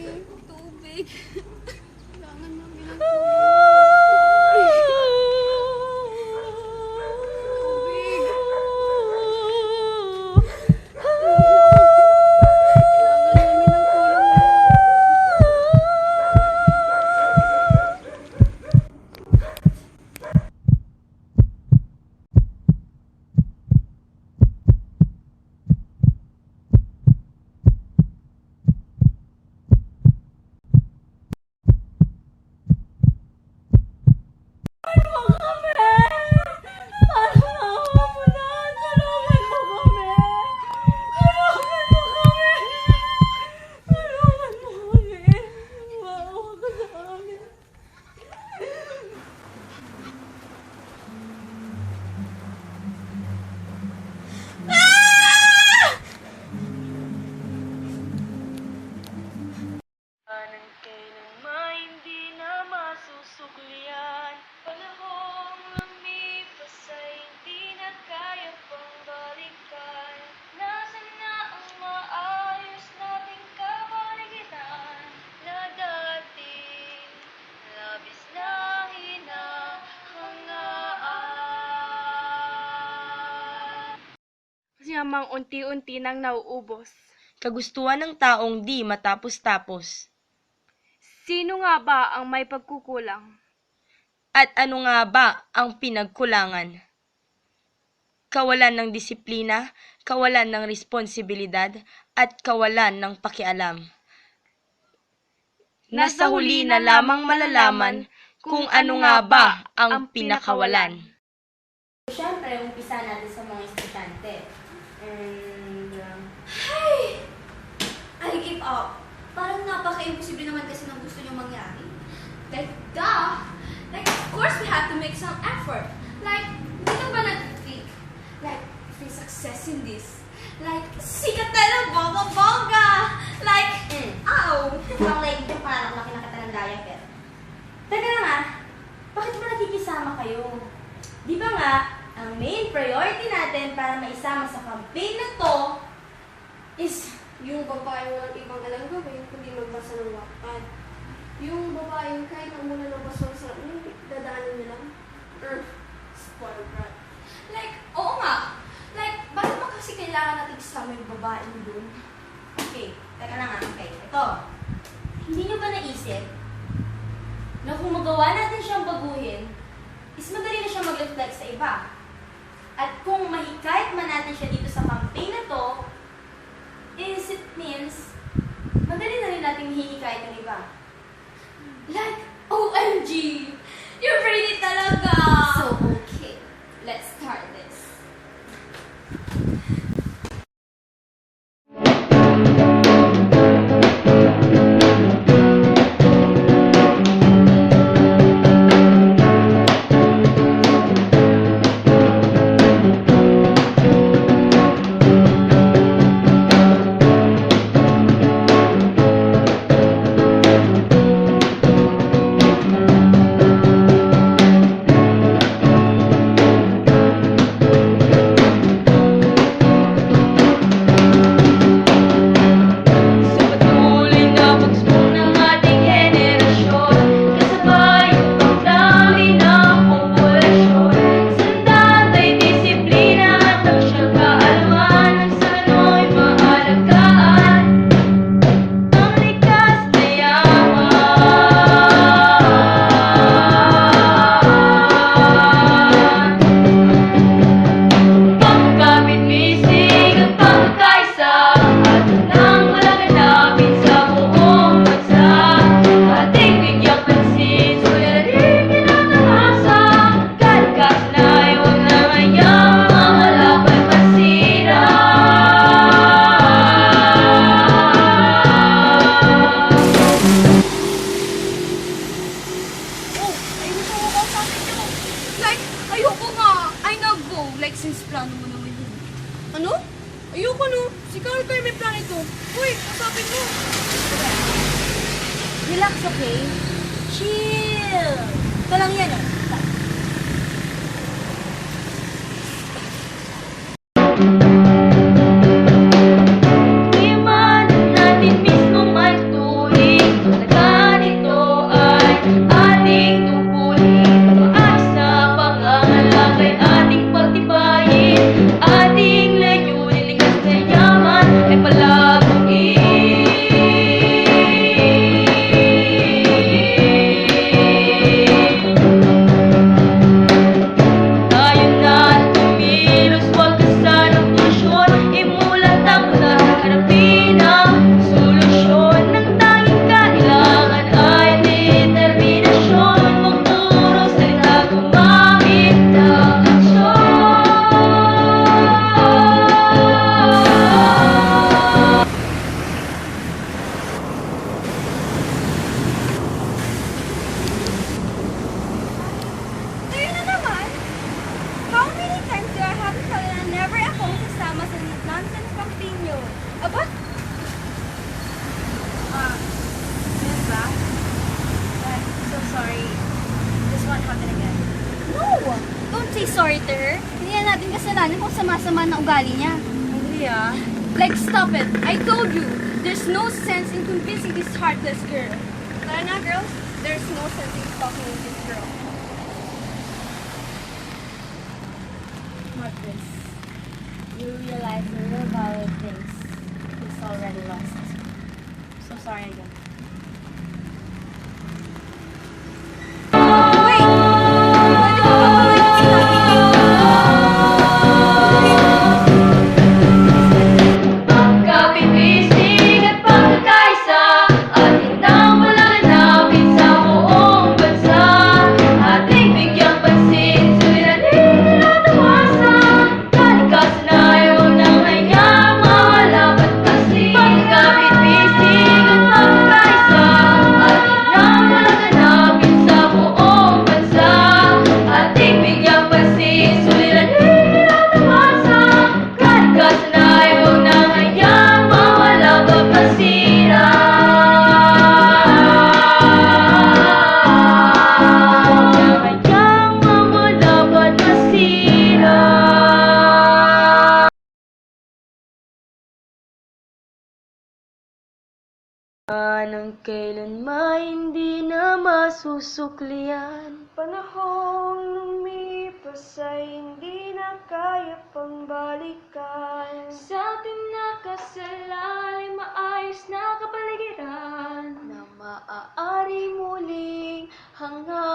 namin tubig. Kailangan namin ng tubig. Kasi amang unti-unti nang nauubos. Kagustuhan ng taong di matapos-tapos Sino nga ba ang may pagkukulang? At ano nga ba ang pinagkulangan? Kawalan ng disiplina, kawalan ng responsibilidad, at kawalan ng pakialam. Nasa huli na lamang malalaman kung ano nga ba ang pinakawalan. Siyempre, umpisa natin sa mga estudyante. Give up. Parang napaka-imposible naman kasi ng gusto nyo mangyari. Like, duh! Like, of course we have to make some effort. Like, hindi nyo ba nag-think? Like, if we success in this, like, sikat na lang, bongga-bongga! Like, Mm. ow! Parang like parang laki na kita ng diaper. Teka lang ah, bakit ba nakikisama kayo? Di ba nga, ang main priority natin para maisama sa campaign na to is Yung babae walang ibang alam gawin, kundi magbasa ng Wattpad. Yung babae kahit na muna nabasa sa ano, dadaanan. Er, spoiled brat. Like, oo nga. Like, bakit ba kasi kailangan natin isama yung babae doon? Okay, teka lang ah, okay. Ito, hindi nyo ba naisip na kung magawa natin siyang baguhin, is madali na siya mag-reflect sa iba. At kung mahikayat man natin siya dito sa campaign na to, is it means, madali na rin natin hihikayat ng iba. Like, OMG! You're pretty talaga! Relax, okay? Chill! Ito lang yan, oh. Ugali niya. Hindi ah. Like, stop it. I told you. There's no sense in convincing this heartless girl. Tara na, girls. There's no sense in talking with this girl. Marcus, you realize the real value of things is already lost. So sorry again. Nang kailanman hindi na masusuklian. Panahong lumipas ay hindi na kaya pang balikan. Sa ating nakasalalim maayos na kapaligiran. Na maaari muling hangaan